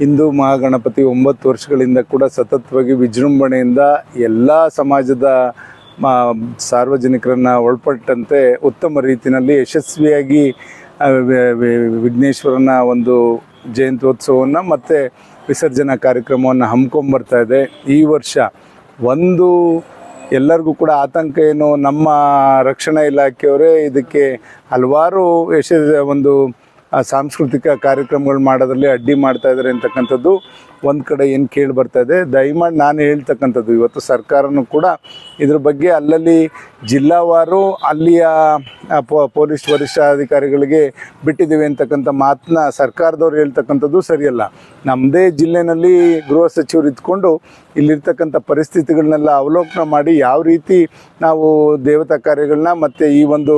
ಹಿಂದೂ ಮಹಾಗಣಪತಿ ಒಂಬತ್ತು ವರ್ಷಗಳಿಂದ ಕೂಡ ಸತತವಾಗಿ ವಿಜೃಂಭಣೆಯಿಂದ ಎಲ್ಲ ಸಮಾಜದ ಸಾರ್ವಜನಿಕರನ್ನು ಒಳಪಟ್ಟಂತೆ ಉತ್ತಮ ರೀತಿಯಲ್ಲಿ ಯಶಸ್ವಿಯಾಗಿ ವಿಘ್ನೇಶ್ವರನ ಒಂದು ಜಯಂತ್ಯೋತ್ಸವವನ್ನು ಮತ್ತು ವಿಸರ್ಜನಾ ಕಾರ್ಯಕ್ರಮವನ್ನು ಹಮ್ಮಿಕೊಂಬರ್ತಾ ಇದೆ. ಈ ವರ್ಷ ಒಂದು ಎಲ್ಲರಿಗೂ ಕೂಡ ಆತಂಕ ಏನು, ನಮ್ಮ ರಕ್ಷಣಾ ಇಲಾಖೆಯವರೇ ಇದಕ್ಕೆ ಹಲವಾರು ಯಶ ಒಂದು ಸಾಂಸ್ಕೃತಿಕ ಕಾರ್ಯಕ್ರಮಗಳು ಮಾಡೋದ್ರಲ್ಲಿ ಅಡ್ಡಿ ಮಾಡ್ತಾ ಇದ್ದಾರೆ ಅಂತಕ್ಕಂಥದ್ದು ಒಂದು ಕಡೆ ಏನು ಕೇಳಿ ಬರ್ತಾ ಇದೆ. ದಯಮಾಡಿ ನಾನು ಹೇಳ್ತಕ್ಕಂಥದ್ದು, ಇವತ್ತು ಸರ್ಕಾರನೂ ಕೂಡ ಇದ್ರ ಬಗ್ಗೆ ಅಲ್ಲಲ್ಲಿ ಜಿಲ್ಲಾವಾರು ಅಲ್ಲಿಯ ಪೊಲೀಸ್ ವರಿಷ್ಠಾಧಿಕಾರಿಗಳಿಗೆ ಬಿಟ್ಟಿದ್ದೀವಿ ಅಂತಕ್ಕಂಥ ಮಾತನ್ನ ಸರ್ಕಾರದವ್ರು ಹೇಳ್ತಕ್ಕಂಥದ್ದು ಸರಿಯಲ್ಲ. ನಮ್ಮದೇ ಜಿಲ್ಲೆನಲ್ಲಿ ಗೃಹ ಸಚಿವರು ಇದ್ಕೊಂಡು ಇಲ್ಲಿರ್ತಕ್ಕಂಥ ಪರಿಸ್ಥಿತಿಗಳನ್ನೆಲ್ಲ ಅವಲೋಕನ ಮಾಡಿ ಯಾವ ರೀತಿ ನಾವು ದೇವತಾ ಕಾರ್ಯಗಳನ್ನ ಮತ್ತು ಈ ಒಂದು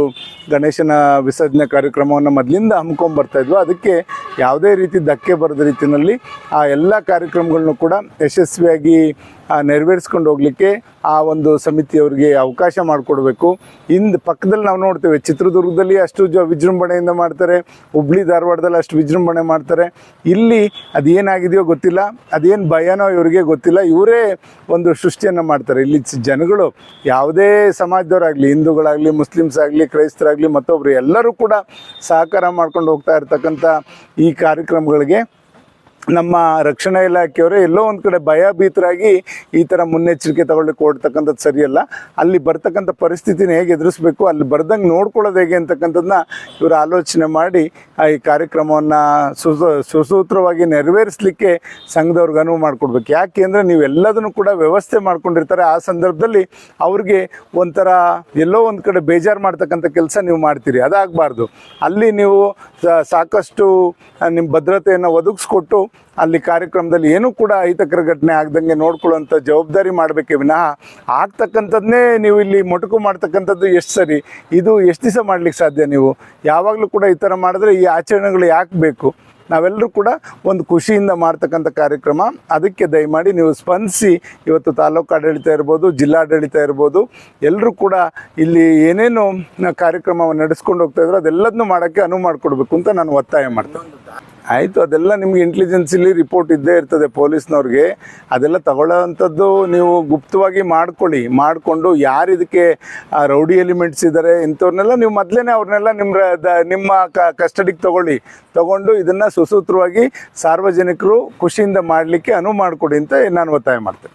ಗಣೇಶನ ವಿಸರ್ಜನೆ ಕಾರ್ಯಕ್ರಮವನ್ನು ಮೊದಲಿಂದ ಹಮ್ಮಿಕೊಂಡ್ಬರ್ತಾ ಇದ್ವು ಅದಕ್ಕೆ ಯಾವುದೇ ರೀತಿ ಧಕ್ಕೆ ಬರದ ರೀತಿಯಲ್ಲಿ ಆ ಎಲ್ಲ ಕಾರ್ಯಕ್ರಮಗಳನ್ನು ಕೂಡ ಯಶಸ್ವಿಯಾಗಿ ನೆರವೇರಿಸ್ಕೊಂಡು ಹೋಗಲಿಕ್ಕೆ ಆ ಒಂದು ಸಮಿತಿಯವರಿಗೆ ಅವಕಾಶ ಮಾಡಿಕೊಡ್ಬೇಕು. ಇಂದು ಪಕ್ಕದಲ್ಲಿ ನಾವು ನೋಡ್ತೇವೆ, ಚಿತ್ರದುರ್ಗದಲ್ಲಿ ಅಷ್ಟು ಜ ವಿಜೃಂಭಣೆಯಿಂದ ಮಾಡ್ತಾರೆ, ಹುಬ್ಳಿ ಧಾರವಾಡದಲ್ಲಿ ಅಷ್ಟು ವಿಜೃಂಭಣೆ ಮಾಡ್ತಾರೆ. ಇಲ್ಲಿ ಅದೇನಾಗಿದೆಯೋ ಗೊತ್ತಿಲ್ಲ, ಅದೇನು ಭಯನೋ ಇವರಿಗೆ ಗೊತ್ತಿಲ್ಲ, ಇವರೇ ಒಂದು ಸೃಷ್ಟಿಯನ್ನು ಮಾಡ್ತಾರೆ. ಇಲ್ಲಿ ಜನಗಳು ಯಾವುದೇ ಸಮಾಜದವರಾಗಲಿ, ಹಿಂದೂಗಳಾಗಲಿ ಮುಸ್ಲಿಮ್ಸ್ ಆಗಲಿ ಕ್ರೈಸ್ತರಾಗಲಿ ಮತ್ತೊಬ್ಬರು ಎಲ್ಲರೂ ಕೂಡ ಸಹಕಾರ ಮಾಡ್ಕೊಂಡು ಹೋಗ್ತಾ ಇರ್ತಕ್ಕಂಥ ಈ ಕಾರ್ಯಕ್ರಮಗಳಿಗೆ ನಮ್ಮ ರಕ್ಷಣಾ ಇಲಾಖೆಯವರೇ ಎಲ್ಲೋ ಒಂದು ಕಡೆ ಭಯಭೀತರಾಗಿ ಈ ಥರ ಮುನ್ನೆಚ್ಚರಿಕೆ ತಗೊಳ್ಳಿಕ್ಕೆ ಕೊಡ್ತಕ್ಕಂಥದ್ದು ಸರಿಯಲ್ಲ. ಅಲ್ಲಿ ಬರ್ತಕ್ಕಂಥ ಪರಿಸ್ಥಿತಿನ ಹೇಗೆ ಎದುರಿಸ್ಬೇಕು, ಅಲ್ಲಿ ಬರ್ದಂಗೆ ನೋಡ್ಕೊಳ್ಳೋದು ಹೇಗೆ ಅಂತಕ್ಕಂಥದ್ದನ್ನ ಇವರು ಆಲೋಚನೆ ಮಾಡಿ ಆ ಈ ಕಾರ್ಯಕ್ರಮವನ್ನು ಸುಸ, ಸುಸೂತ್ರವಾಗಿ ನೆರವೇರಿಸಲಿಕ್ಕೆ ಸಂಘದವ್ರಿಗೆ ಅನುವು ಮಾಡಿಕೊಡ್ಬೇಕು. ಯಾಕೆ ಅಂದರೆ ನೀವೆಲ್ಲದನ್ನು ಕೂಡ ವ್ಯವಸ್ಥೆ ಮಾಡ್ಕೊಂಡಿರ್ತಾರೆ. ಆ ಸಂದರ್ಭದಲ್ಲಿ ಅವ್ರಿಗೆ ಒಂಥರ ಎಲ್ಲೋ ಒಂದು ಕಡೆ ಬೇಜಾರು ಮಾಡ್ತಕ್ಕಂಥ ಕೆಲಸ ನೀವು ಮಾಡ್ತೀರಿ. ಅದಾಗಬಾರ್ದು. ಅಲ್ಲಿ ನೀವು ಸಾಕಷ್ಟು ನಿಮ್ಮ ಭದ್ರತೆಯನ್ನು ಒದಗಿಸ್ಕೊಟ್ಟು ಅಲ್ಲಿ ಕಾರ್ಯಕ್ರಮದಲ್ಲಿ ಏನೂ ಕೂಡ ಅಹಿತಕರ ಘಟನೆ ಆಗ್ದಂಗೆ ನೋಡ್ಕೊಳ್ಳುವಂಥ ಜವಾಬ್ದಾರಿ ಮಾಡಬೇಕೇ ವಿನಃ ಆಗ್ತಕ್ಕಂಥದ್ದನ್ನೇ ನೀವು ಇಲ್ಲಿ ಮೊಟಕು ಮಾಡ್ತಕ್ಕಂಥದ್ದು ಎಷ್ಟು ಸರಿ? ಇದು ಎಷ್ಟು ದಿವಸ ಮಾಡ್ಲಿಕ್ಕೆ ಸಾಧ್ಯ ನೀವು? ಯಾವಾಗಲೂ ಕೂಡ ಈ ಥರ ಮಾಡಿದ್ರೆ ಈ ಆಚರಣೆಗಳು ಯಾಕೆ ಬೇಕು? ನಾವೆಲ್ಲರೂ ಕೂಡ ಒಂದು ಖುಷಿಯಿಂದ ಮಾಡ್ತಕ್ಕಂಥ ಕಾರ್ಯಕ್ರಮ. ಅದಕ್ಕೆ ದಯಮಾಡಿ ನೀವು ಸ್ಪಂದಿಸಿ. ಇವತ್ತು ತಾಲೂಕು ಆಡಳಿತ ಇರ್ಬೋದು, ಜಿಲ್ಲಾಡಳಿತ ಇರ್ಬೋದು, ಎಲ್ಲರೂ ಕೂಡ ಇಲ್ಲಿ ಏನೇನು ಕಾರ್ಯಕ್ರಮವನ್ನು ನಡೆಸ್ಕೊಂಡು ಹೋಗ್ತಾ ಇದ್ರು ಅದೆಲ್ಲದನ್ನೂ ಮಾಡೋಕ್ಕೆ ಅನುವು ಮಾಡಿಕೊಡ್ಬೇಕು ಅಂತ ನಾನು ಒತ್ತಾಯ ಮಾಡ್ತೇನೆ. ಆಯಿತು, ಅದೆಲ್ಲ ನಿಮ್ಗೆ ಇಂಟೆಲಿಜೆನ್ಸಲ್ಲಿ ರಿಪೋರ್ಟ್ ಇದ್ದೇ ಇರ್ತದೆ ಪೊಲೀಸ್ನವ್ರಿಗೆ. ಅದೆಲ್ಲ ತಗೊಳ್ಳೋವಂಥದ್ದು ನೀವು ಗುಪ್ತವಾಗಿ ಮಾಡ್ಕೊಳ್ಳಿ. ಮಾಡಿಕೊಂಡು ಯಾರು ಇದಕ್ಕೆ ರೌಡಿ ಎಲಿಮೆಂಟ್ಸ್ ಇದ್ದಾರೆ ಇಂಥವ್ರನ್ನೆಲ್ಲ ನೀವು ಮೊದಲೇ ಅವ್ರನ್ನೆಲ್ಲ ನಿಮ್ಮ ನಿಮ್ಮ ಕಸ್ಟಡಿಗೆ ತಗೊಳ್ಳಿ. ತಗೊಂಡು ಇದನ್ನು ಸುಸೂತ್ರವಾಗಿ ಸಾರ್ವಜನಿಕರು ಖುಷಿಯಿಂದ ಮಾಡಲಿಕ್ಕೆ ಅನುವು ಮಾಡಿಕೊಡಿ ಅಂತ ನಾನು ಒತ್ತಾಯ ಮಾಡ್ತೇನೆ.